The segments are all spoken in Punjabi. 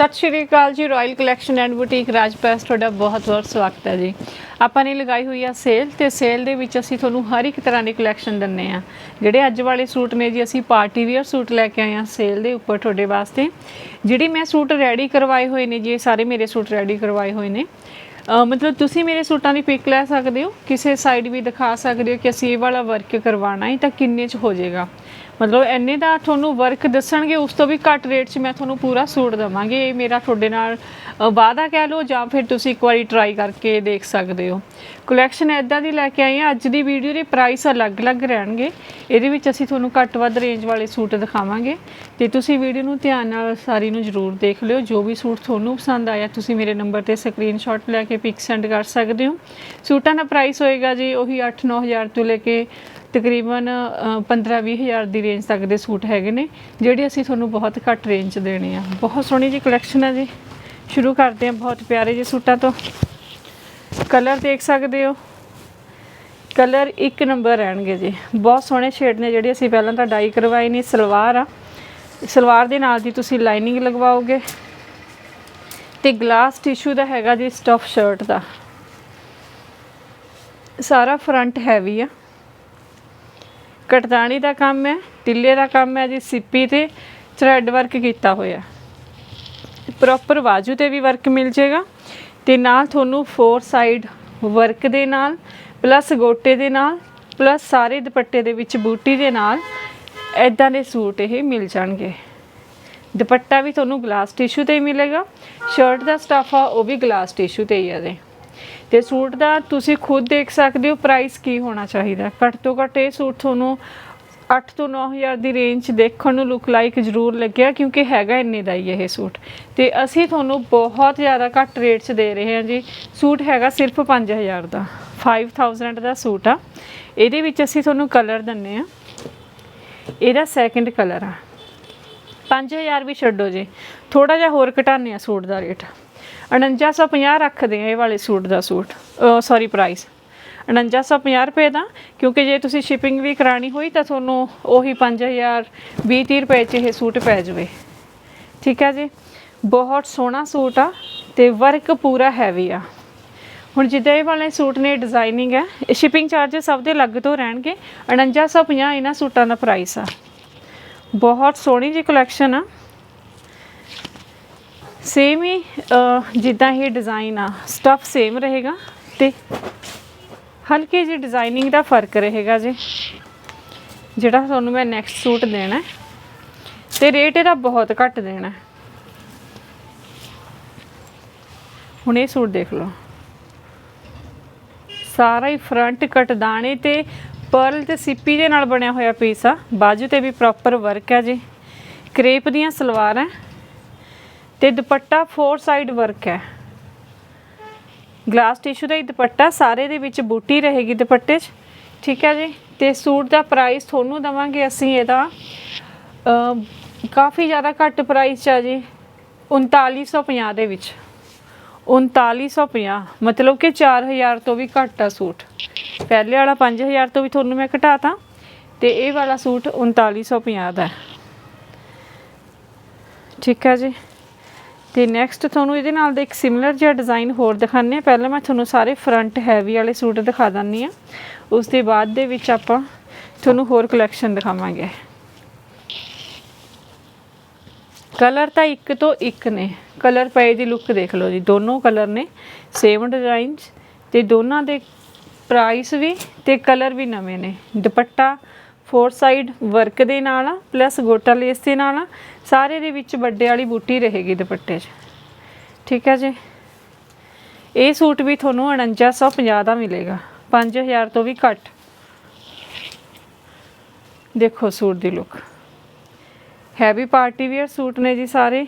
ਸਤਿ ਸ਼੍ਰੀ ਅਕਾਲ ਜੀ royal collection and boutique Rajpas, ਤੁਹਾਡਾ ਬਹੁਤ-ਬਹੁਤ ਸਵਾਗਤ ਹੈ ਜੀ। ਆਪਾਂ ਨੇ ਲਗਾਈ ਹੋਈ ਆ ਸੇਲ ਤੇ ਸੇਲ ਦੇ ਵਿੱਚ ਅਸੀਂ ਤੁਹਾਨੂੰ ਹਰ ਇੱਕ ਤਰ੍ਹਾਂ ਦੀ ਕਲੈਕਸ਼ਨ ਦਿੰਨੇ ਆ। ਜਿਹੜੇ ਅੱਜ ਵਾਲੇ ਸੂਟ ਨੇ ਜੀ, ਅਸੀਂ ਪਾਰਟੀ ਵੇਅਰ ਸੂਟ ਲੈ ਕੇ ਆਏ ਆ ਸੇਲ ਦੇ ਉੱਪਰ ਤੁਹਾਡੇ ਵਾਸਤੇ। ਜਿਹੜੀ ਮੈਂ ਸੂਟ ਰੈਡੀ ਕਰਵਾਏ ਹੋਏ ਨੇ ਜੀ ਸਾਰੇ ਮੇਰੇ ਸੂਟ ਰੈਡੀ ਕਰਵਾਏ ਹੋਏ ਨੇ। ਮਤਲਬ ਤੁਸੀਂ ਮੇਰੇ ਸੂਟਾਂ ਦੀ ਪਿਕ ਲੈ ਸਕਦੇ ਹੋ, ਕਿਸੇ ਸਾਈਡ ਵੀ ਦਿਖਾ ਸਕਦੇ ਹੋ ਕਿ ਅਸੀਂ ਇਹ ਵਾਲਾ ਵਰਕ ਕਰਵਾਉਣਾ ਹੈ ਤਾਂ ਕਿੰਨੇ ਚ ਹੋ ਜਾਏਗਾ। ਮਤਲਬ ਐਨੇ ਦਾ ਤੁਹਾਨੂੰ ਵਰਕ ਦੱਸਣਗੇ, ਉਸ ਤੋਂ ਵੀ ਘੱਟ ਰੇਟ 'ਚ ਮੈਂ ਤੁਹਾਨੂੰ ਪੂਰਾ ਸੂਟ ਦਵਾਂਗੀ। ਇਹ ਮੇਰਾ ਤੁਹਾਡੇ ਨਾਲ ਵਾਅਦਾ ਕਹਿ ਲਓ ਜਾਂ ਫਿਰ ਤੁਸੀਂ ਇੱਕ ਵਾਰੀ ਟਰਾਈ ਕਰਕੇ ਦੇਖ ਸਕਦੇ ਹੋ। ਕਲੈਕਸ਼ਨ ਐਦਾਂ ਦੀ ਲੈ ਕੇ ਆਈ ਹਾਂ, ਅੱਜ ਦੀ ਵੀਡੀਓ ਦੇ ਪ੍ਰਾਈਸ ਅਲੱਗ-ਅਲੱਗ ਰਹਿਣਗੇ। ਇਹਦੇ ਵਿੱਚ ਅਸੀਂ ਤੁਹਾਨੂੰ ਘੱਟ ਵੱਧ ਰੇਂਜ ਵਾਲੇ ਸੂਟ ਦਿਖਾਵਾਂਗੇ। ਤੇ ਤੁਸੀਂ ਵੀਡੀਓ ਨੂੰ ਧਿਆਨ ਨਾਲ ਸਾਰੀ ਨੂੰ ਜ਼ਰੂਰ ਦੇਖ ਲਿਓ। ਜੋ ਵੀ ਸੂਟ ਤੁਹਾਨੂੰ ਪਸੰਦ ਆਇਆ, ਤੁਸੀਂ ਮੇਰੇ ਨੰਬਰ ਤੇ ਸਕਰੀਨਸ਼ਾਟ ਲੈ ਕੇ ਪਿਕ ਸੈਂਡ ਕਰ ਸਕਦੇ ਹੋ। ਸੂਟਾਂ ਦਾ ਪ੍ਰਾਈਸ ਹੋਏਗਾ ਜੀ ਉਹੀ 8-9000 ਤੋਂ ਲੈ ਕੇ ਤਕਰੀਬਨ 15-20 ਹਜ਼ਾਰ ਦੀ ਰੇਂਜ ਤੱਕ ਦੇ ਸੂਟ ਹੈਗੇ ਨੇ, ਜਿਹੜੇ ਅਸੀਂ ਤੁਹਾਨੂੰ ਬਹੁਤ ਘੱਟ ਰੇਂਜ 'ਚ ਦੇਣੇ ਆ। ਬਹੁਤ ਸੋਹਣੀ ਜੀ ਕਲੈਕਸ਼ਨ ਹੈ ਜੀ। ਸ਼ੁਰੂ ਕਰਦੇ ਹਾਂ ਬਹੁਤ ਪਿਆਰੇ ਜਿਹੇ ਸੂਟਾਂ ਤੋਂ। ਕਲਰ ਦੇਖ ਸਕਦੇ ਹੋ। ਕਲਰ ਇੱਕ ਨੰਬਰ ਰਹਿਣਗੇ ਜੀ। ਬਹੁਤ ਸੋਹਣੇ ਸ਼ੇਡ ਨੇ ਜਿਹੜੇ ਅਸੀਂ ਪਹਿਲਾਂ ਤਾਂ ਡਾਈ ਕਰਵਾਏ ਨੇ, ਸਲਵਾਰ ਆ। ਸਲਵਾਰ ਦੇ ਨਾਲ ਦੀ ਤੁਸੀਂ ਲਾਈਨਿੰਗ ਲਗਵਾਓਗੇ। ਤੇ ਗਲਾਸ ਟਿਸ਼ੂ ਦਾ ਹੈਗਾ ਜੀ ਸਟਫ ਸ਼ਰਟ ਦਾ। ਸਾਰਾ ਫਰੰਟ ਹੈਵੀ ਆ। ਕਟਦਾਣੀ ਦਾ ਕੰਮ ਹੈ, ਟਿੱਲੇ ਦਾ ਕੰਮ ਹੈ ਜੀ, ਸਿੱਪੀ ਤੇ ਥਰੈਡ ਵਰਕ ਕੀਤਾ ਹੋਇਆ। ਪ੍ਰੋਪਰ ਬਾਜੂ ਤੇ ਵੀ ਵਰਕ ਮਿਲ ਜਾਏਗਾ ਤੇ ਨਾਲ ਤੁਹਾਨੂੰ ਫੋਰ ਸਾਈਡ ਵਰਕ ਦੇ ਨਾਲ ਪਲੱਸ ਗੋਟੇ ਦੇ ਨਾਲ ਪਲੱਸ ਸਾਰੇ ਦੁਪੱਟੇ ਦੇ ਵਿੱਚ ਬੂਟੀ ਦੇ ਨਾਲ ਐਦਾਂ ਦੇ ਸੂਟ ਇਹ ਮਿਲ ਜਾਣਗੇ। ਦੁਪੱਟਾ ਵੀ ਤੁਹਾਨੂੰ ਗਲਾਸ ਟਿਸ਼ੂ ਤੇ ਹੀ ਮਿਲੇਗਾ ਸ਼ਰਟ ਦਾ ਸਟਫ ਆ, ਉਹ ਵੀ ਗਲਾਸ ਟਿਸ਼ੂ ਤੇ ਹੀ ਆ ਦੇ ਤੇ ਸੂਟ ਦਾ ਤੁਸੀਂ ਖੁਦ ਦੇਖ ਸਕਦੇ ਹੋ ਪ੍ਰਾਈਸ ਕੀ ਹੋਣਾ ਚਾਹੀਦਾ। ਘੱਟ ਤੋਂ ਘੱਟ ਇਹ ਸੂਟ ਤੁਹਾਨੂੰ 8 ਤੋਂ 9000 ਦੀ ਰੇਂਜ 'ਚ ਦੇਖਣ ਨੂੰ ਲੁੱਕ ਲਾਈਕ ਜ਼ਰੂਰ ਲੱਗਿਆ ਕਿਉਂਕਿ ਹੈਗਾ ਇੰਨੇ ਦਾ ਹੀ ਇਹ ਸੂਟ। ਤੇ ਅਸੀਂ ਤੁਹਾਨੂੰ ਬਹੁਤ ਜ਼ਿਆਦਾ ਘੱਟ ਰੇਟ 'ਚ ਦੇ ਰਹੇ ਹਾਂ ਜੀ। ਸੂਟ ਹੈਗਾ ਸਿਰਫ 5000 ਦਾ। 5000 ਦਾ ਸੂਟ ਆ। ਇਹਦੇ ਵਿੱਚ ਅਸੀਂ ਤੁਹਾਨੂੰ ਕਲਰ ਦਿੰਨੇ ਆ। ਇਹਦਾ ਸੈਕੰਡ ਕਲਰ ਆ। 5000 ਵੀ ਛੱਡੋ ਜੀ। ਥੋੜਾ ਜਿਹਾ ਹੋਰ ਘਟਾਉਂਦੇ ਆ ਸੂਟ ਦਾ ਰੇਟ 4950 ਰੱਖਦੇ ਆ ਇਹ ਵਾਲੇ ਸੂਟ ਦਾ ਸੂਟ। ਸੌਰੀ ਪ੍ਰਾਈਸ 4950 ਰੁਪਏ ਦਾ, ਕਿਉਂਕਿ ਜੇ ਤੁਸੀਂ ਸ਼ਿਪਿੰਗ ਵੀ ਕਰਾਣੀ ਹੋਈ ਤਾਂ ਤੁਹਾਨੂੰ ਉਹੀ 5000 20 30 ਰੁਪਏ 'ਚ ਇਹ ਸੂਟ ਪੈ ਜਾਵੇ। ਠੀਕ ਹੈ ਜੀ? ਬਹੁਤ ਸੋਹਣਾ ਸੂਟ ਆ ਤੇ ਵਰਕ ਪੂਰਾ ਹੈਵੀ ਆ। ਹੁਣ ਜਿੱਦਾਂ ਇਹ ਵਾਲੇ ਸੂਟ ਨੇ ਡਿਜ਼ਾਈਨਿੰਗ ਹੈ ਇਹ ਸ਼ਿਪਿੰਗ ਚਾਰजेस ਸਭ ਦੇ ਅਲੱਗ ਤੋਂ ਰਹਿਣਗੇ। 4950 ਇਹਨਾਂ ਸੂਟਾਂ ਦਾ ਪ੍ਰਾਈਸ ਆ। ਬਹੁਤ ਸੋਹਣੀ ਜੀ ਕਲੈਕਸ਼ਨ ਆ। ਸੇਮ ਹੀ ਜਿੱਦਾਂ ਇਹ ਡਿਜ਼ਾਈਨ ਆ ਸਟਫ ਸੇਮ ਰਹੇਗਾ ਤੇ ਹਲਕੇ ਜਿਹੀ ਡਿਜ਼ਾਈਨਿੰਗ ਦਾ ਫ਼ਰਕ ਰਹੇਗਾ ਜੀ। ਜਿਹੜਾ ਤੁਹਾਨੂੰ ਮੈਂ ਨੈਕਸਟ ਸੂਟ ਦੇਣਾ ਹੈ। ਤੇ ਰੇਟ ਇਹਦਾ ਬਹੁਤ ਘੱਟ ਦੇਣਾ ਹੁਣ ਇਹ ਸੂਟ ਦੇਖ ਲਓ। ਸਾਰਾ ਹੀ ਫਰੰਟ ਕਟ ਦਾਣੇ ਤੇ ਪਰਲ ਤੇ ਸਿੱਪੀ ਦੇ ਨਾਲ ਬਣਿਆ ਹੋਇਆ ਪੀਸ ਆ। ਬਾਜੂ ਤੇ ਵੀ ਪ੍ਰੋਪਰ ਵਰਕ ਹੈ ਜੀ। ਕ੍ਰੇਪ ਦੀਆਂ ਸਲਵਾਰਾਂ। ਤੇ ਦੁਪੱਟਾ ਫੋਰ ਸਾਈਡ ਵਰਕ ਹੈ। ਗਲਾਸ ਟਿਸ਼ੂ ਦਾ ਹੀ ਦੁਪੱਟਾ, ਸਾਰੇ ਦੇ ਵਿੱਚ ਬੂਟੀ ਰਹੇਗੀ ਦੁਪੱਟੇ 'ਚ। ਠੀਕ ਹੈ ਜੀ? ਤੇ ਸੂਟ ਦਾ ਪ੍ਰਾਈਸ ਤੁਹਾਨੂੰ ਦਵਾਂਗੇ ਅਸੀਂ ਇਹਦਾ। ਕਾਫੀ ਜ਼ਿਆਦਾ ਘੱਟ ਪ੍ਰਾਈਸ 'ਚ ਆ ਜੀ। 3950 ਦੇ ਵਿੱਚ। 3950 ਮਤਲਬ ਕਿ 4000 ਤੋਂ ਵੀ ਘੱਟ ਆ ਸੂਟ। ਪਹਿਲੇ ਵਾਲਾ 5000 ਤੋਂ ਵੀ ਤੁਹਾਨੂੰ ਮੈਂ ਘਟਾਤਾ। ਤੇ ਇਹ ਵਾਲਾ ਸੂਟ 3950 ਦਾ ਠੀਕ ਹੈ ਜੀ? ਤੇ ਨੈਕਸਟ ਤੁਹਾਨੂੰ ਇਹਦੇ ਨਾਲ ਦਾ ਇੱਕ ਸਿਮਿਲਰ ਜਿਹਾ ਡਿਜ਼ਾਈਨ ਹੋਰ ਦਿਖਾਉਂਦੇ ਹਾਂ। ਪਹਿਲਾਂ ਮੈਂ ਤੁਹਾਨੂੰ ਸਾਰੇ ਫਰੰਟ ਹੈਵੀ ਵਾਲੇ ਸੂਟ ਦਿਖਾ ਦਿੰਨੀ ਆ ਉਸ ਦੇ ਬਾਅਦ ਦੇ ਵਿੱਚ ਆਪਾਂ ਤੁਹਾਨੂੰ ਹੋਰ ਕਲੈਕਸ਼ਨ ਦਿਖਾਵਾਂਗੇ। ਕਲਰ ਤਾਂ ਇੱਕ ਤੋਂ ਇੱਕ ਨੇ। ਕਲਰ ਪਏ ਦੀ ਲੁੱਕ ਦੇਖ ਲਓ ਜੀ। ਦੋਨੋਂ ਕਲਰ ਨੇ। ਸੇਮ ਡਿਜ਼ਾਈਨ ਤੇ ਦੋਨਾਂ ਦੇ ਪ੍ਰਾਈਸ ਵੀ ਤੇ ਕਲਰ ਵੀ ਨਵੇਂ ਨੇ। ਦੁਪੱਟਾ ਫੋਰ ਸਾਈਡ ਵਰਕ ਦੇ ਨਾਲ ਆ ਪਲੱਸ ਗੋਟਾ ਲੇਸ ਦੇ ਨਾਲ ਆ, ਸਾਰੇ ਦੇ ਵਿੱਚ ਵੱਡੇ ਵਾਲੀ ਬੂਟੀ ਰਹੇਗੀ ਦੁਪੱਟੇ 'ਚ। ਠੀਕ ਹੈ ਜੀ? ਇਹ ਸੂਟ ਵੀ ਤੁਹਾਨੂੰ 4950 ਦਾ ਮਿਲੇਗਾ। 5000 ਤੋਂ ਵੀ ਘੱਟ। ਦੇਖੋ ਸੂਟ ਦੀ look heavy party wear suit ਨੇ ਜੀ ਸਾਰੇ।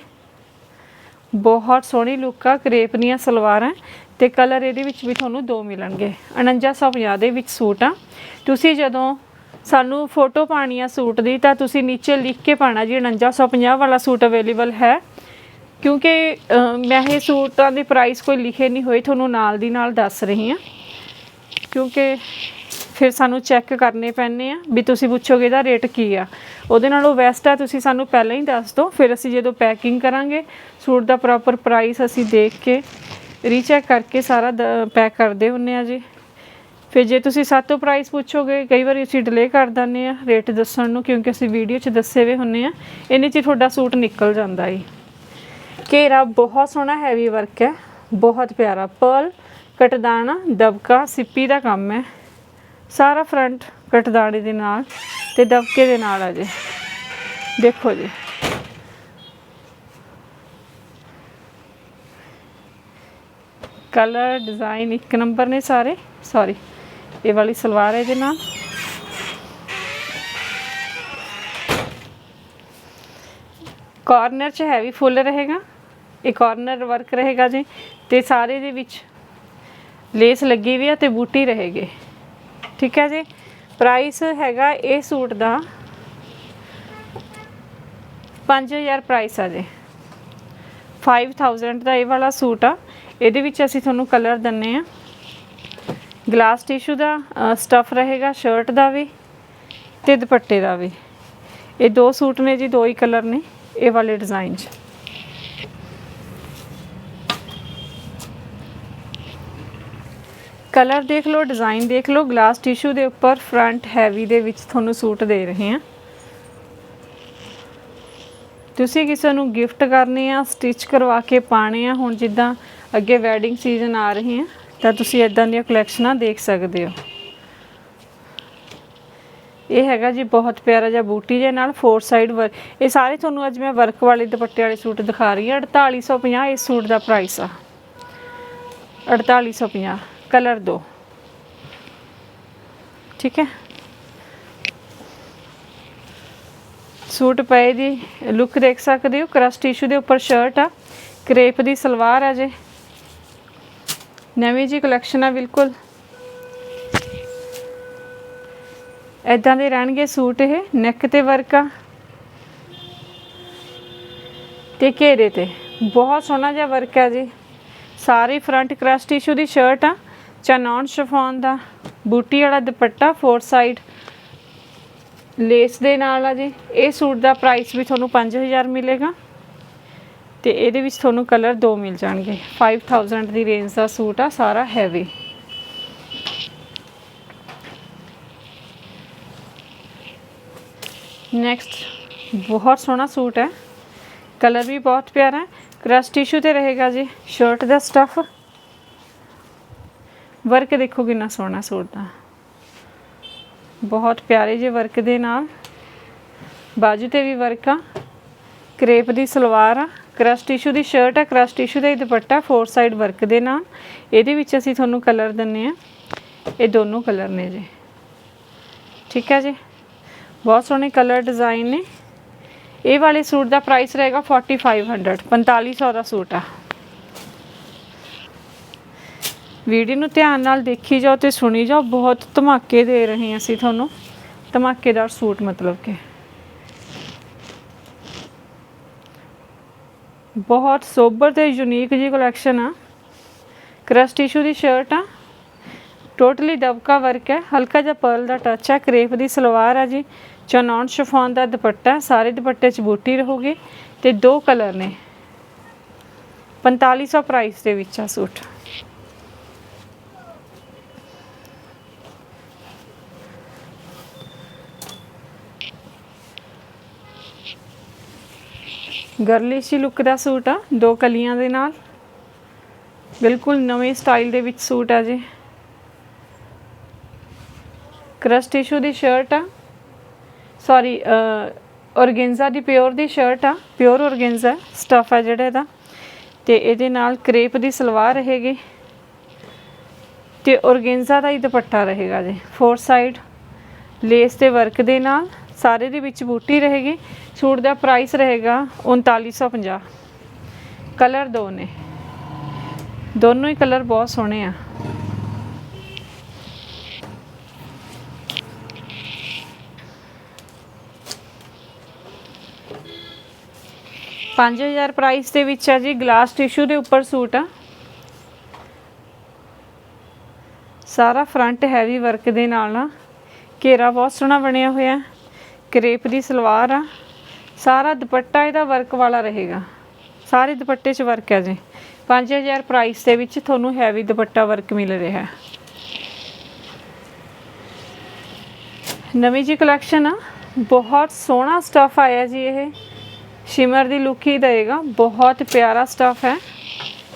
ਬਹੁਤ ਸੋਹਣੀ ਲੁੱਕ ਆ, ਕਰੇਪ ਦੀਆਂ ਸਲਵਾਰਾਂ। ਤੇ ਕਲਰ ਇਹਦੇ ਵਿੱਚ ਵੀ ਤੁਹਾਨੂੰ ਦੋ ਮਿਲਣਗੇ। 4950 ਦੇ ਵਿੱਚ ਸੂਟ ਆ। ਤੁਸੀਂ ਜਦੋਂ ਸਾਨੂੰ ਫੋਟੋ ਪਾਣੀ ਆ ਸੂਟ ਦੀ, ਤਾਂ ਤੁਸੀਂ ਨੀਚੇ ਲਿਖ ਕੇ ਪਾਣਾ ਜੀ 4950 ਵਾਲਾ ਸੂਟ ਅਵੇਲੇਬਲ ਹੈ। ਕਿਉਂਕਿ ਮੈਂ ਇਹ ਸੂਟਾਂ ਦੇ ਪ੍ਰਾਈਸ ਕੋਈ ਲਿਖੇ ਨਹੀਂ ਹੋਏ, ਤੁਹਾਨੂੰ ਨਾਲ ਦੀ ਨਾਲ ਦੱਸ ਰਹੀ ਹਾਂ। ਕਿਉਂਕਿ ਫਿਰ ਸਾਨੂੰ ਚੈੱਕ ਕਰਨੇ ਪੈਣੇ ਆ ਵੀ ਤੁਸੀਂ ਪੁੱਛੋਗੇ ਇਹਦਾ ਰੇਟ ਕੀ ਆ। ਉਹਦੇ ਨਾਲੋਂ ਬੈਸਟ ਆ, ਤੁਸੀਂ ਸਾਨੂੰ ਪਹਿਲਾਂ ਹੀ ਦੱਸ ਦਿਓ। ਫਿਰ ਅਸੀਂ ਜਦੋਂ ਪੈਕਿੰਗ ਕਰਾਂਗੇ, ਸੂਟ ਦਾ ਪ੍ਰੋਪਰ ਪ੍ਰਾਈਸ ਅਸੀਂ ਦੇਖ ਕੇ ਰੀਚੈਕ ਕਰਕੇ ਸਾਰਾ ਪੈਕ ਕਰਦੇ ਹੁੰਨੇ ਆ ਜੀ। ਫਿਰ ਜੇ ਤੁਸੀਂ ਸਾਤੋਂ ਪ੍ਰਾਈਸ ਪੁੱਛੋਗੇ, ਕਈ ਵਾਰੀ ਅਸੀਂ ਡਿਲੇ ਕਰ ਦਿੰਦੇ ਆ ਰੇਟ ਦੱਸਣ ਨੂੰ, ਕਿਉਂਕਿ ਅਸੀਂ ਵੀਡੀਓ 'ਚ ਦੱਸੇ ਹੋਏ ਹੁੰਨੇ ਆ ਇਹਨੇ 'ਚ ਹੀ ਤੁਹਾਡਾ ਸੂਟ ਨਿਕਲ ਜਾਂਦਾ ਏ। ਘੇਰਾ ਬਹੁਤ ਸੋਹਣਾ ਹੈਵੀ ਵਰਕ ਹੈ, ਬਹੁਤ ਪਿਆਰਾ ਪਰਲ ਕਟਦਾਣਾ, ਦਬਕਾ, ਸਿੱਪੀ ਦਾ ਕੰਮ ਹੈ। ਸਾਰਾ ਫਰੰਟ ਕਟਦਾਣੇ ਦੇ ਨਾਲ ਤੇ ਦਬਕੇ ਦੇ ਨਾਲ ਆ ਜੇ। ਦੇਖੋ ਜੀ। ਕਲਰ ਡਿਜ਼ਾਈਨ ਇੱਕ ਨੰਬਰ ਨੇ ਸਾਰੇ ਸੌਰੀ ਇਹ ਵਾਲੀ ਸਲਵਾਰ ਹੈ ਇਹਦੇ ਨਾਲ। ਕਾਰਨਰ 'ਚ ਹੈਵੀ ਫੁੱਲ ਰਹੇਗਾ। ਇਹ ਕਾਰਨਰ ਵਰਕ ਰਹੇਗਾ ਜੀ। ਤੇ ਸਾਰੇ ਦੇ ਵਿੱਚ ਲੇਸ ਲੱਗੀ ਵੀ ਆ ਤੇ ਬੂਟੀ ਰਹੇਗੀ। ਠੀਕ ਹੈ ਜੀ? ਪ੍ਰਾਈਸ ਹੈਗਾ ਇਹ ਸੂਟ ਦਾ 5000 ਪ੍ਰਾਈਸ ਆ ਜੀ। 5000 ਦਾ ਇਹ ਵਾਲਾ ਸੂਟ ਆ। ਇਹਦੇ ਵਿੱਚ ਅਸੀਂ ਤੁਹਾਨੂੰ ਕਲਰ ਦਿੰਨੇ ਆ। ਗਲਾਸ ਟਿਸ਼ੂ ਦਾ ਸਟਫ ਰਹੇਗਾ ਸ਼ਰਟ ਦਾ ਵੀ ਤੇ ਦੁਪੱਟੇ ਦਾ ਵੀ। ਇਹ ਦੋ ਸੂਟ ਨੇ ਜੀ, ਦੋ ਹੀ ਕਲਰ ਨੇ, ਇਹ ਵਾਲੇ ਡਿਜ਼ਾਈਨ 'ਚ। ਕਲਰ ਦੇਖ ਲਓ ਡਿਜ਼ਾਈਨ ਦੇਖ ਲਓ, ਗਲਾਸ ਟਿਸ਼ੂ ਦੇ ਉੱਪਰ ਫਰੰਟ ਹੈਵੀ ਦੇ ਵਿੱਚ ਤੁਹਾਨੂੰ ਸੂਟ ਦੇ ਰਹੇ ਹਾਂ। ਤੁਸੀਂ ਕਿਸੇ ਨੂੰ ਗਿਫਟ ਕਰਨੇ ਆ ਸਟਿਚ ਕਰਵਾ ਕੇ ਪਾਣੇ ਆ, ਹੁਣ ਜਿੱਦਾਂ ਅੱਗੇ ਵੈਡਿੰਗ ਸੀਜ਼ਨ ਆ ਰਹੇ ਆ ਤਾਂ ਤੁਸੀਂ ਇਦਾਂ ਦੀਆਂ ਕਲੈਕਸ਼ਨਾਂ ਦੇਖ ਸਕਦੇ ਹੋ। ਇਹ ਹੈਗਾ ਜੀ ਬਹੁਤ ਪਿਆਰਾ ਜਿਹਾ ਬੂਟੀ ਦੇ ਨਾਲ ਫੋਰ ਸਾਈਡ ਵਰਕ ਇਹ ਸਾਰੇ ਤੁਹਾਨੂੰ ਅੱਜ ਮੈਂ ਵਰਕ ਵਾਲੇ ਦੁਪੱਟੇ ਵਾਲੇ ਸੂਟ ਦਿਖਾ ਰਹੀ ਹਾਂ। 4850 ਇਸ ਸੂਟ ਦਾ ਪ੍ਰਾਈਸ ਆ। 4850 ਕਲਰ ਦੋ। ਠੀਕ ਹੈ? ਸੂਟ ਪਏ ਦੀ ਲੁੱਕ ਦੇਖ ਸਕਦੇ ਹੋ ਕ੍ਰਸ਼ ਟਿਸ਼ੂ ਦੇ ਉੱਪਰ ਸ਼ਰਟ ਆ। ਕਰੇਪ ਦੀ ਸਲਵਾਰ ਆ ਜੇ। ਨਵੀਂ ਜੀ ਕਲੈਕਸ਼ਨ ਆ, ਬਿਲਕੁਲ। ਇਦਾਂ ਦੇ ਰਹਿਣਗੇ ਸੂਟ ਇਹ ਨੈਕ ਤੇ ਵਰਕ ਆ। ਤੇ ਘੇਰੇ ਤੇ, ਬਹੁਤ ਸੋਹਣਾ ਜਿਹਾ ਵਰਕ ਆ ਜੀ। ਸਾਰੇ ਫਰੰਟ ਕ੍ਰਸ਼ ਟਿਸ਼ੂ ਦੀ ਸ਼ਰਟ ਆ ਚਨੌਨ ਸ਼ਫੋਨ ਦਾ, ਬੂਟੀ ਵਾਲਾ ਦੁਪੱਟਾ ਫੋਰ ਸਾਈਡ ਲੇਸ ਦੇ ਨਾਲ ਆ ਜੀ। ਇਹ ਸੂਟ ਦਾ ਪ੍ਰਾਈਸ ਵੀ ਤੁਹਾਨੂੰ 5000 ਮਿਲੇਗਾ। ਤੇ ਇਹਦੇ ਵਿੱਚ ਤੁਹਾਨੂੰ ਕਲਰ ਦੋ ਮਿਲ ਜਾਣਗੇ। 5000 ਦੀ ਰੇਂਜ ਦਾ ਸੂਟ ਆ, ਸਾਰਾ ਹੈਵੀ ਨੈਕਸਟ ਬਹੁਤ ਸੋਹਣਾ ਸੂਟ ਹੈ। ਕਲਰ ਵੀ ਬਹੁਤ ਪਿਆਰਾ ਹੈ। ਕ੍ਰਸ਼ ਟਿਸ਼ੂ ਤੇ ਰਹੇਗਾ ਜੀ ਸ਼ਰਟ ਦਾ ਸਟਫ ਵਰਕ ਦੇਖੋ ਕਿੰਨਾ ਸੋਹਣਾ ਸੂਟ ਦਾ। ਬਹੁਤ ਪਿਆਰੇ ਜੇ ਵਰਕ ਦੇ ਨਾਲ। ਬਾਜੂ ਤੇ ਵੀ ਵਰਕ ਆ। ਕਰੇਪ ਦੀ ਸਲਵਾਰ ਆ। ਕ੍ਰਸ਼ ਟਿਸ਼ੂ ਦੀ ਸ਼ਰਟ ਹੈ ਕ੍ਰਸ਼ ਟਿਸ਼ੂ ਦਾ ਹੀ ਦੁਪੱਟਾ ਫੋਰ ਸਾਈਡ ਵਰਕ ਦੇ ਨਾਲ। ਇਹਦੇ ਵਿੱਚ ਅਸੀਂ ਤੁਹਾਨੂੰ ਕਲਰ ਦਿੰਨੇ ਆ ਇਹ ਦੋਨੋਂ ਕਲਰ ਨੇ ਜੀ। ਠੀਕ ਹੈ ਜੀ? ਬਹੁਤ ਸੋਹਣੇ ਕਲਰ ਡਿਜ਼ਾਈਨ ਨੇ। ਇਹ ਵਾਲੇ ਸੂਟ ਦਾ ਪ੍ਰਾਈਸ ਰਹੇਗਾ 4500 4500 ਦਾ ਸੂਟ ਆ। ਵੀਡੀਓ ਨੂੰ ਧਿਆਨ ਨਾਲ ਦੇਖੀ ਜਾਓ ਤੇ ਸੁਣੀ ਜਾਓ। ਬਹੁਤ ਧਮਾਕੇ ਦੇ ਰਹੇ ਹਾਂ ਅਸੀਂ ਤੁਹਾਨੂੰ। ਧਮਾਕੇਦਾਰ ਸੂਟ ਮਤਲਬ ਕਿ। ਬਹੁਤ ਸੋਬਰ ਤੇ ਯੂਨੀਕ ਜੀ ਕਲੈਕਸ਼ਨ ਆ। ਕ੍ਰਸ਼ ਟਿਸ਼ੂ ਦੀ ਸ਼ਰਟ ਆ। ਟੋਟਲੀ ਦਬਕਾ ਵਰਕ ਹੈ। ਹਲਕਾ ਜਿਹਾ ਪਰਲ ਦਾ ਟੱਚ ਹੈ। ਕਰੇਪ ਦੀ ਸਲਵਾਰ ਆ ਜੀ। ਚਨੌਨ ਸ਼ਿਫੋਨ ਦਾ ਦੁਪੱਟਾ। ਸਾਰੇ ਦੁਪੱਟੇ 'ਚ ਬੂਟੀ ਰਹੂਗੀ। ਤੇ ਦੋ ਕਲਰ ਨੇ। 4500 ਪ੍ਰਾਈਸ ਦੇ ਵਿੱਚ ਆ ਸੂਟ। ਗਰਲਿਸ਼ੀ ਲੁੱਕ ਦਾ ਸੂਟ ਆ, ਦੋ ਕਲੀਆਂ ਦੇ ਨਾਲ। ਬਿਲਕੁਲ ਨਵੇਂ ਸਟਾਈਲ ਦੇ ਵਿੱਚ ਸੂਟ ਆ ਜੀ। ਕ੍ਰਸ਼ ਟਿਸ਼ੂ ਦੀ ਸ਼ਰਟ ਆ। ਸੌਰੀ ਔਰਗੈਂਜ਼ਾ ਦੀ ਪਿਓਰ ਦੀ ਸ਼ਰਟ ਆ। ਪਿਓਰ ਔਰਗੈਂਜ਼ਾ ਸਟਫ ਆ ਜਿਹੜਾ ਇਹਦਾ। ਤੇ ਇਹਦੇ ਨਾਲ ਕਰੇਪ ਦੀ ਸਲਵਾਰ ਰਹੇਗੀ। ਤੇ ਔਰਗੈਂਜ਼ਾ ਦਾ ਹੀ ਦੁਪੱਟਾ ਰਹੇਗਾ ਜੀ। ਫੋਰ ਸਾਈਡ ਲੇਸ ਤੇ ਵਰਕ ਦੇ ਨਾਲ, ਸਾਰੇ ਦੇ ਵਿੱਚ ਬੂਟੀ ਰਹੇਗੀ। ਸੂਟ ਦਾ ਪ੍ਰਾਈਸ ਰਹੇਗਾ 3950 ਕਲਰ ਦੋ ਨੇ। ਦੋਨੋਂ ਹੀ ਕਲਰ ਬਹੁਤ ਸੋਹਣੇ ਆ। ਪੰਜ ਹਜ਼ਾਰ ਪ੍ਰਾਈਸ ਦੇ ਵਿੱਚ ਆ ਜੀ ਗਲਾਸ ਟਿਸ਼ੂ ਦੇ ਉੱਪਰ ਸੂਟ ਆ। ਸਾਰਾ ਫਰੰਟ ਹੈਵੀ ਵਰਕ ਦੇ ਨਾਲ ਨਾ ਘੇਰਾ ਬਹੁਤ ਸੋਹਣਾ ਬਣਿਆ ਹੋਇਆ। ਕਰੇਪ ਦੀ ਸਲਵਾਰ ਆ। ਸਾਰਾ ਦੁਪੱਟਾ ਇਹਦਾ ਵਰਕ ਵਾਲਾ ਰਹੇਗਾ। ਸਾਰੇ ਦੁਪੱਟੇ 'ਚ ਵਰਕ ਹੈ ਜੀ। 5000 ਪ੍ਰਾਈਸ ਦੇ ਵਿੱਚ ਤੁਹਾਨੂੰ ਹੈਵੀ ਦੁਪੱਟਾ ਵਰਕ ਮਿਲ ਰਿਹਾ ਹੈ। ਨਵੀਂ ਜੀ ਕਲੈਕਸ਼ਨ ਆ। ਬਹੁਤ ਸੋਹਣਾ ਸਟਫ ਆਇਆ ਜੀ ਇਹ। ਸ਼ਿਮਰ ਦੀ ਲੁੱਕ ਹੀ ਦੇਗਾ ਬਹੁਤ ਪਿਆਰਾ ਸਟਫ ਹੈ।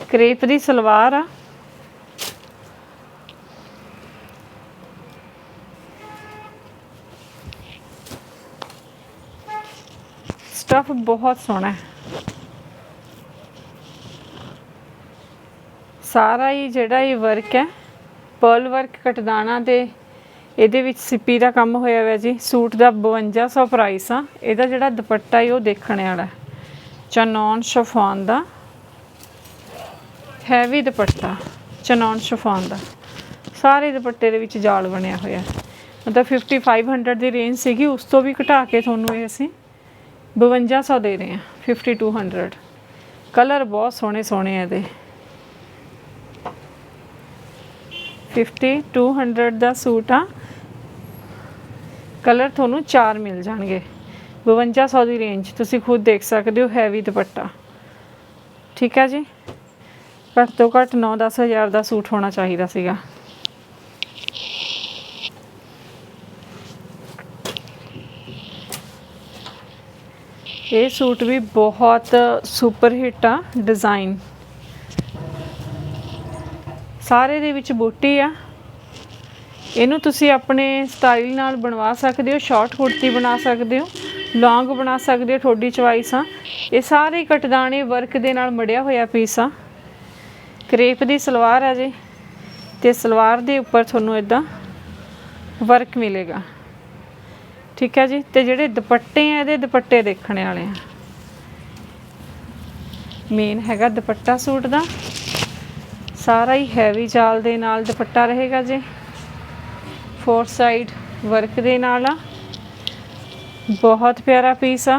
ਕਰੇਪ ਦੀ ਸਲਵਾਰ ਆ। ਸਟਫ ਬਹੁਤ ਸੋਹਣਾ ਹੈ। ਸਾਰਾ ਹੀ ਜਿਹੜਾ ਇਹ ਵਰਕ ਹੈ ਪਰਲ ਵਰਕ ਕਟਦਾਣਾ ਤੇ ਇਹਦੇ ਵਿੱਚ ਸਿੱਪੀ ਦਾ ਕੰਮ ਹੋਇਆ ਹੋਇਆ ਜੀ। ਸੂਟ ਦਾ 5200 ਪ੍ਰਾਈਸ ਆ। ਇਹਦਾ ਜਿਹੜਾ ਦੁਪੱਟਾ ਹੈ ਉਹ ਦੇਖਣ ਵਾਲਾ ਹੈ। ਚਨੌਨ ਸ਼ਫਾਨ ਦਾ ਹੈਵੀ ਦੁਪੱਟਾ, ਚਨੌਨ ਸ਼ਫਾਨ ਦਾ। ਸਾਰੇ ਦੁਪੱਟੇ ਦੇ ਵਿੱਚ ਜਾਲ ਬਣਿਆ ਹੋਇਆ ਹੈ। ਮਤਲਬ 5500 ਦੀ ਰੇਂਜ ਸੀਗੀ, ਉਸ ਤੋਂ ਵੀ ਘਟਾ ਕੇ ਤੁਹਾਨੂੰ ਇਹ ਅਸੀਂ 5200 ਦੇ ਰਹੇ ਹਾਂ 5200 ਕਲਰ ਬਹੁਤ ਸੋਹਣੇ ਸੋਹਣੇ ਆ ਇਹਦੇ। 5200 ਦਾ ਸੂਟ ਆ। ਕਲਰ ਤੁਹਾਨੂੰ ਚਾਰ ਮਿਲ ਜਾਣਗੇ। 5200 ਦੀ ਰੇਂਜ ਤੁਸੀਂ ਖੁਦ ਦੇਖ ਸਕਦੇ ਹੋ ਹੈਵੀ ਦੁਪੱਟਾ। ਠੀਕ ਹੈ ਜੀ? ਘੱਟ ਤੋਂ ਘੱਟ 9-10 ਹਜ਼ਾਰ ਦਾ ਸੂਟ ਹੋਣਾ ਚਾਹੀਦਾ ਸੀਗਾ। ਇਹ ਸੂਟ ਵੀ ਬਹੁਤ ਸੁਪਰ ਹਿੱਟ ਆ ਡਿਜ਼ਾਈਨ ਸਾਰੇ ਦੇ ਵਿੱਚ ਬੂਟੀ ਆ। ਇਹਨੂੰ ਤੁਸੀਂ ਆਪਣੇ ਸਟਾਈਲ ਨਾਲ ਬਣਵਾ ਸਕਦੇ ਹੋ ਸ਼ਾਰਟ ਕੁੜਤੀ ਬਣਾ ਸਕਦੇ ਹੋ ਲੌਂਗ ਬਣਾ ਸਕਦੇ ਹੋ, ਤੁਹਾਡੀ ਚੁਆਇਸ ਆ। ਇਹ ਸਾਰੇ ਕਟਦਾਣੇ ਵਰਕ ਦੇ ਨਾਲ ਮੜਿਆ ਹੋਇਆ ਪੀਸ ਆ। ਕਰੇਪ ਦੀ ਸਲਵਾਰ ਆ ਜੀ, ਤੇ ਸਲਵਾਰ ਦੇ ਉੱਪਰ ਤੁਹਾਨੂੰ ਇਦਾਂ ਵਰਕ ਮਿਲੇਗਾ। ਠੀਕ ਹੈ ਜੀ? ਤੇ ਜਿਹੜੇ ਦੁਪੱਟੇ ਆ, ਇਹਦੇ ਦੁਪੱਟੇ ਦੇਖਣ ਵਾਲੇ ਆ। ਮੇਨ ਹੈਗਾ ਦੁਪੱਟਾ ਸੂਟ ਦਾ। ਸਾਰਾ ਹੀ ਹੈਵੀ ਜਾਲ ਦੇ ਨਾਲ ਦੁਪੱਟਾ ਰਹੇਗਾ ਜੀ। ਫੋਰ ਸਾਈਡ ਵਰਕ ਦੇ ਨਾਲ ਆ। ਬਹੁਤ ਪਿਆਰਾ ਪੀਸ ਆ।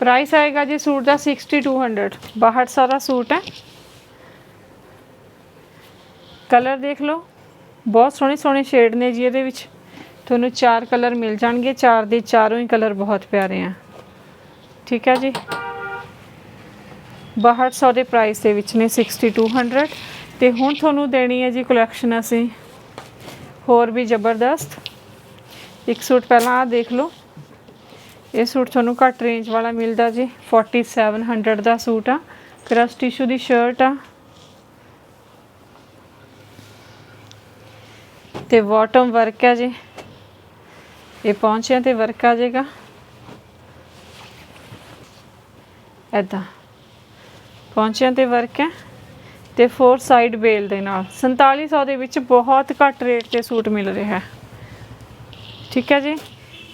ਪ੍ਰਾਈਸ ਆਏਗਾ ਜੀ ਸੂਟ ਦਾ 6200 ਬਾਹਰ ਸਾਰਾ ਸੂਟ ਹੈ। ਕਲਰ ਦੇਖ ਲਓ। ਬਹੁਤ ਸੋਹਣੇ ਸੋਹਣੇ ਸ਼ੇਡ ਨੇ ਜੀ ਇਹਦੇ ਵਿੱਚ। ਤੁਹਾਨੂੰ ਚਾਰ ਕਲਰ ਮਿਲ ਜਾਣਗੇ। ਚਾਰ ਦੇ ਚਾਰੋਂ ਹੀ ਕਲਰ ਬਹੁਤ ਪਿਆਰੇ ਆ। ਠੀਕ ਹੈ ਜੀ। 6200 ਦੇ ਪ੍ਰਾਈਸ ਦੇ ਵਿੱਚ ਨੇ 6200 ਤੇ ਹੁਣ ਤੁਹਾਨੂੰ ਦੇਣੀ ਹੈ ਜੀ ਕਲੈਕਸ਼ਨ ਅਸੀਂ। ਹੋਰ ਵੀ ਜ਼ਬਰਦਸਤ। ਇੱਕ ਸੂਟ ਪਹਿਲਾਂ ਆ ਦੇਖ ਲਓ। ਇਹ ਸੂਟ ਤੁਹਾਨੂੰ ਘੱਟ ਰੇਂਜ ਵਾਲਾ ਮਿਲਦਾ ਜੀ। 4700 ਦਾ ਸੂਟ ਆ। ਕਰਸ ਟਿਸ਼ੂ ਦੀ ਸ਼ਰਟ ਆ। ਤੇ ਬਾਟਮ ਵਰਕ ਹੈ ਜੀ। ਇਹ ਪਹੁੰਚਿਆ ਤੇ ਵਰਕ ਆ ਜਾਏਗਾ। ਐਦਾਂ ਪਹੁੰਚਿਆ ਤੇ ਵਰਕ ਹੈ ਤੇ ਫੋਰ ਸਾਈਡ ਬੇਲ ਦੇ ਨਾਲ। 4700 ਦੇ ਵਿੱਚ ਬਹੁਤ ਘੱਟ ਰੇਟ ਤੇ ਸੂਟ ਮਿਲ ਰਿਹਾ ਹੈ। ਠੀਕ ਹੈ ਜੀ।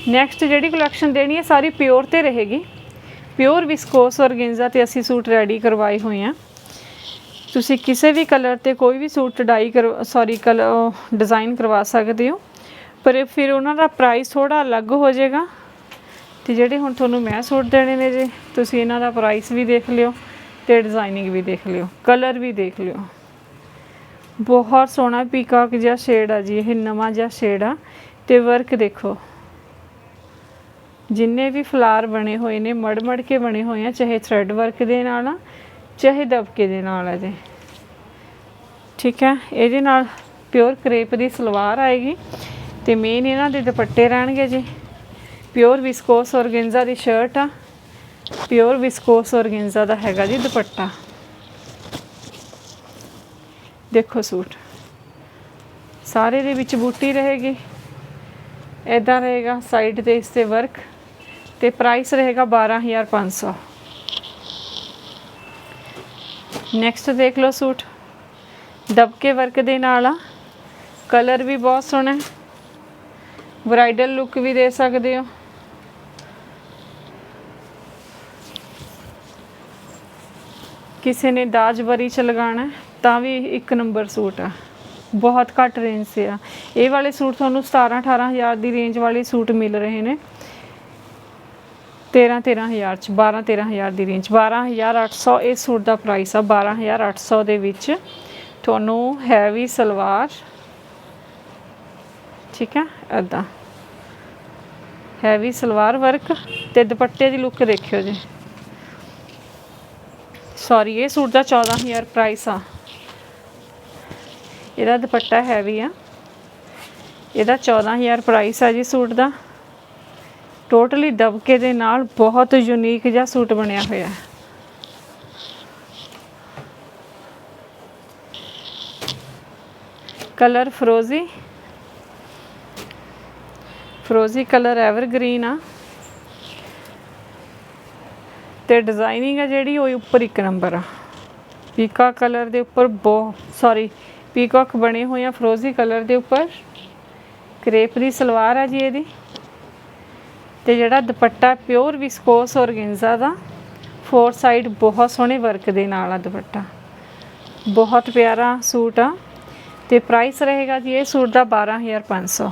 ਨੈਕਸਟ ਜਿਹੜੀ ਕਲੈਕਸ਼ਨ ਦੇਣੀ ਹੈ, ਸਾਰੀ ਪਿਓਰ ਤੇ ਰਹੇਗੀ। ਪਿਓਰ ਵਿਸਕੋਸ ਔਰਗੈਂਜ਼ਾ ਤੇ ਅਸੀਂ ਸੂਟ ਰੈਡੀ ਕਰਵਾਏ ਹੋਏ ਆ ਤੁਸੀਂ ਕਿਸੇ ਵੀ ਕਲਰ ਤੇ ਕੋਈ ਵੀ ਸੂਟ ਡਾਈ ਕਰ ਸੌਰੀ ਕਲ ਡਿਜ਼ਾਈਨ ਕਰਵਾ ਸਕਦੇ ਹੋ। ਪਰ ਫਿਰ ਉਹਨਾਂ ਦਾ ਪ੍ਰਾਈਸ ਥੋੜਾ ਅਲੱਗ ਹੋ ਜਾਏਗਾ। ਤੇ ਜਿਹੜੇ ਹੁਣ ਤੁਹਾਨੂੰ ਮੈਂ ਸੂਟ ਦੇਣੇ ਨੇ ਜੀ, ਤੁਸੀਂ ਇਹਨਾਂ ਦਾ ਪ੍ਰਾਈਸ ਵੀ ਦੇਖ ਲਿਓ ਤੇ ਡਿਜ਼ਾਈਨਿੰਗ ਵੀ ਦੇਖ ਲਿਓ ਕਲਰ ਵੀ ਦੇਖ ਲਿਓ। ਬਹੁਤ ਸੋਹਣਾ ਪੀਕਾਕ ਜਿਹਾ ਸ਼ੇਡ ਆ ਜੀ, ਇਹ ਨਵਾਂ ਜਿਹਾ ਸ਼ੇਡ ਆ। ਤੇ ਵਰਕ ਦੇਖੋ। ਜਿੰਨੇ ਵੀ ਫਲਾਰ ਬਣੇ ਹੋਏ ਨੇ ਮੜ ਮੜ ਕੇ ਬਣੇ ਹੋਏ ਆ, ਚਾਹੇ ਥ੍ਰੈਡ ਵਰਕ ਦੇ ਨਾਲ ਆ ਚਾਹੇ ਦਬਕੇ ਦੇ ਨਾਲ ਹੈ ਜੀ। ਠੀਕ ਹੈ? ਇਹਦੇ ਨਾਲ ਪਿਓਰ ਕਰੇਪ ਦੀ ਸਲਵਾਰ ਆਏਗੀ ਤੇ ਮੇਨ ਇਹਨਾਂ ਦੇ ਦੁਪੱਟੇ ਰਹਿਣਗੇ ਜੀ। ਪਿਓਰ ਵਿਸਕੋਸ ਔਰਗੈਂਜ਼ਾ ਦੀ ਸ਼ਰਟ ਆ। ਪਿਓਰ ਵਿਸਕੋਸ ਔਰਗੈਂਜ਼ਾ ਦਾ ਹੈਗਾ ਜੀ ਦੁਪੱਟਾ। ਦੇਖੋ ਸੂਟ। ਸਾਰੇ ਦੇ ਵਿੱਚ ਬੂਟੀ ਰਹੇਗੀ। ਇਦਾਂ ਰਹੇਗਾ ਸਾਈਡ ਤੇ ਇਸ ਤੇ ਵਰਕ ਤੇ ਪ੍ਰਾਈਸ ਰਹੇਗਾ 12500 ਨੈਕਸਟ ਦੇਖ ਲਓ ਸੂਟ। ਦਬਕੇ ਵਰਕ ਦੇ ਨਾਲ ਆ। ਕਲਰ ਵੀ ਬਹੁਤ ਸੋਹਣਾ ਹੈ। ਬ੍ਰਾਈਡਲ ਲੁੱਕ ਵੀ ਦੇ ਸਕਦੇ ਹੋ। ਕਿਸੇ ਨੇ ਦਾਜ ਵਰੀ ਚ ਲਗਾਣਾ ਤਾਂ ਵੀ ਇੱਕ ਨੰਬਰ ਸੂਟ ਆ। ਬਹੁਤ ਘੱਟ ਰੇਂਜ 'ਤੇ ਆ। ਇਹ ਵਾਲੇ ਸੂਟ ਤੁਹਾਨੂੰ 17 18000 ਦੀ ਰੇਂਜ ਵਾਲੇ ਸੂਟ ਮਿਲ ਰਹੇ ਨੇ। 13 13000 ਚ 12 13000 ਦੀ ਰੇਂਜ 12800 ਇਸ ਸੂਟ ਦਾ ਪ੍ਰਾਈਸ ਆ 12800 ਦੇ ਵਿੱਚ। ਤੁਹਾਨੂੰ ਹੈਵੀ ਸਲਵਾਰ, ਠੀਕ ਹੈ ਐਦਾਂ ਹੈਵੀ ਸਲਵਾਰ ਵਰਕ ਤੇ ਦੁਪੱਟੇ ਦੀ ਲੁੱਕ ਦੇਖਿਓ ਜੀ। ਸੌਰੀ ਇਹ ਸੂਟ ਦਾ 14000 ਪ੍ਰਾਈਸ ਆ। ਇਹਦਾ ਦੁਪੱਟਾ ਹੈਵੀ ਆ। ਇਹਦਾ 14000 ਪ੍ਰਾਈਸ ਆ ਜੀ ਸੂਟ ਦਾ। ਟੋਟਲੀ ਦਬਕੇ ਦੇ ਨਾਲ ਬਹੁਤ ਯੂਨੀਕ ਜਿਹਾ ਸੂਟ ਬਣਿਆ ਹੋਇਆ ਹੈ। ਕਲਰ ਫਰੋਜ਼ੀ। ਫਰੋਜ਼ੀ ਕਲਰ ਐਵਰਗ੍ਰੀਨ ਆ। ਤੇ ਡਿਜ਼ਾਈਨਿੰਗ ਆ ਜਿਹੜੀ ਉਹ ਉੱਪਰ ਇੱਕ ਨੰਬਰ ਆ। ਪੀਕਾ ਕਲਰ ਦੇ ਉੱਪਰ ਬਹੁਤ ਸੌਰੀ ਪੀਕਾਕ ਬਣੇ ਹੋਏ ਆ ਫਰੋਜ਼ੀ ਕਲਰ ਦੇ ਉੱਪਰ। ਕਰੇਪ ਦੀ ਸਲਵਾਰ ਆ ਜੀ ਇਹਦੀ। ਤੇ ਜਿਹੜਾ ਦੁਪੱਟਾ ਪਿਓਰ ਵਿਸਕੋਸ ਔਰਗੈਂਜ਼ਾ ਦਾ ਫੋਰ ਸਾਈਡ ਬਹੁਤ ਸੋਹਣੇ ਵਰਕ ਦੇ ਨਾਲ ਆ ਦੁਪੱਟਾ। ਬਹੁਤ ਪਿਆਰਾ ਸੂਟ ਆ। ਤੇ ਪ੍ਰਾਈਸ ਰਹੇਗਾ ਜੀ, ਇਹ ਸੂਟ ਦਾ 12500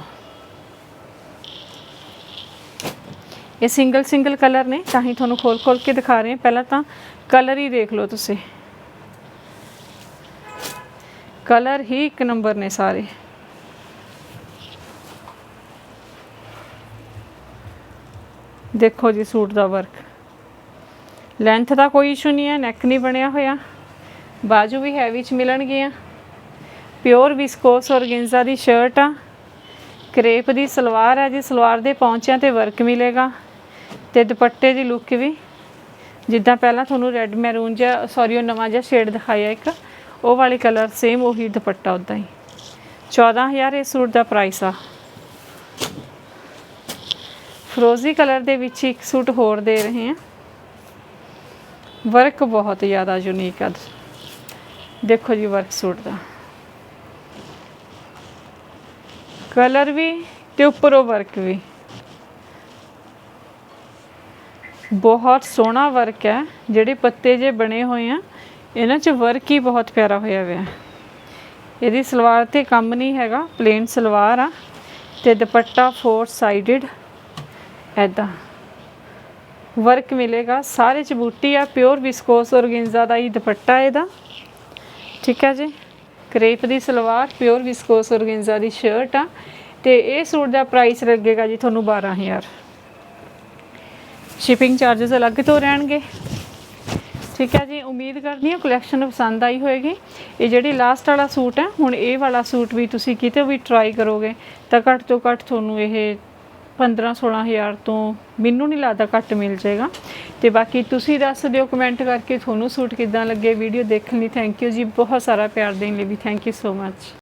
ਇਹ ਸਿੰਗਲ ਸਿੰਗਲ ਕਲਰ ਨੇ, ਤਾਂ ਹੀ ਤੁਹਾਨੂੰ ਖੋਲ ਖੋਲ ਕੇ ਦਿਖਾ ਰਹੇ ਹਾਂ। ਪਹਿਲਾਂ ਤਾਂ ਕਲਰ ਹੀ ਦੇਖ ਲਓ ਤੁਸੀਂ। ਕਲਰ ਹੀ ਇੱਕ ਨੰਬਰ ਨੇ ਸਾਰੇ। ਦੇਖੋ ਜੀ ਸੂਟ ਦਾ ਵਰਕ। ਲੈਂਥ ਦਾ ਕੋਈ ਇਸ਼ੂ ਨਹੀਂ ਹੈ ਨੈਕ ਨਹੀਂ ਬਣਿਆ ਹੋਇਆ। ਬਾਜੂ ਵੀ ਹੈਵੀ ਚ ਮਿਲਣਗੀਆਂ। ਪਿਓਰ ਵਿਸਕੋਸ ਔਰਗੈਂਜ਼ਾ ਦੀ ਸ਼ਰਟ ਆ। ਕਰੇਪ ਦੀ ਸਲਵਾਰ ਹੈ ਜੀ, ਸਲਵਾਰ ਦੇ ਪੌਂਚਿਆਂ ਤੇ ਵਰਕ ਮਿਲੇਗਾ। ਤੇ ਦੁਪੱਟੇ ਦੀ ਲੁੱਕ ਵੀ। ਜਿੱਦਾਂ ਪਹਿਲਾਂ ਤੁਹਾਨੂੰ ਰੈੱਡ ਮੈਰੂਨ ਜਾਂ ਸੌਰੀ ਉਹ ਨਵਾਂ ਜਿਹਾ ਸ਼ੇਡ ਦਿਖਾਇਆ ਇੱਕ। ਉਹ ਵਾਲੇ ਕਲਰ ਸੇਮ ਉਹੀ ਦੁਪੱਟਾ ਉਦਾਂ ਹੀ। 14000 ਇਹ ਸੂਟ ਦਾ ਪ੍ਰਾਈਸ ਆ। ਫਰੋਜ਼ੀ ਕਲਰ ਦੇ ਵਿੱਚ ਇੱਕ ਸੂਟ ਹੋਰ ਦੇ ਰਹੇ ਹਾਂ। ਵਰਕ ਬਹੁਤ ਜ਼ਿਆਦਾ ਯੂਨੀਕ ਆ। ਦੇਖੋ ਜੀ ਵਰਕ ਸੂਟ ਦਾ। ਕਲਰ ਵੀ ਤੇ ਉੱਪਰੋਂ ਵਰਕ ਵੀ। ਬਹੁਤ ਸੋਹਣਾ ਵਰਕ ਹੈ। ਜਿਹੜੇ ਪੱਤੇ ਜੇ ਬਣੇ ਹੋਏ ਆ, ਇਹਨਾਂ 'ਚ ਵਰਕ ਹੀ ਬਹੁਤ ਪਿਆਰਾ ਹੋਇਆ ਹੋਇਆ। ਇਹਦੀ ਸਲਵਾਰ ਤੇ ਕੰਮ ਨਹੀਂ ਹੈਗਾ ਪਲੇਨ ਸਲਵਾਰ ਆ। ਤੇ ਦੁਪੱਟਾ ਫੋਰ ਸਾਈਡਡ ਐਦਾਂ ਵਰਕ ਮਿਲੇਗਾ, ਸਾਰੇ ਚ ਬੂਟੀ ਆ, ਪਿਓਰ ਵਿਸਕੋਸ ਔਰਗੈਂਜ਼ਾ ਦਾ ਹੀ ਦੁਪੱਟਾ ਇਹਦਾ। ਠੀਕ ਹੈ ਜੀ? ਕਰੇਪ ਦੀ ਸਲਵਾਰ, ਪਿਓਰ ਵਿਸਕੋਸ ਔਰਗੈਂਜ਼ਾ ਦੀ ਸ਼ਰਟ ਆ। ਤੇ ਇਹ ਸੂਟ ਦਾ ਪ੍ਰਾਈਸ ਲੱਗੇਗਾ ਜੀ ਤੁਹਾਨੂੰ 12000 ਸ਼ਿਪਿੰਗ ਚਾਰजेस ਅਲੱਗ ਤੋਂ ਰਹਿਣਗੇ। ਠੀਕ ਹੈ ਜੀ? ਉਮੀਦ ਕਰਦੀ ਹਾਂ ਕਲੈਕਸ਼ਨ ਪਸੰਦ ਆਈ ਹੋਏਗੀ। ਇਹ ਜਿਹੜੀ ਲਾਸਟ ਵਾਲਾ ਸੂਟ ਹੈ, ਹੁਣ ਇਹ ਵਾਲਾ ਸੂਟ ਵੀ ਤੁਸੀਂ ਕਿਤੇ ਵੀ ਟਰਾਈ ਕਰੋਗੇ, ਤਾਂ ਘੱਟ ਤੋਂ ਘੱਟ ਤੁਹਾਨੂੰ ਇਹ 15 16000 ਤੋਂ ਮੈਨੂੰ ਨਹੀਂ ਲੱਗਦਾ ਘੱਟ ਮਿਲ ਜਾਏਗਾ। ਤੇ ਬਾਕੀ ਤੁਸੀਂ ਦੱਸ ਦਿਓ ਕਮੈਂਟ ਕਰਕੇ ਤੁਹਾਨੂੰ ਸੂਟ ਕਿਦਾਂ ਲੱਗੇ। ਵੀਡੀਓ ਦੇਖਣ ਲਈ ਥੈਂਕ ਯੂ ਜੀ। ਬਹੁਤ ਸਾਰਾ ਪਿਆਰ ਦੇਣ ਲਈ ਵੀ ਥੈਂਕ ਯੂ ਸੋ ਮੱਚ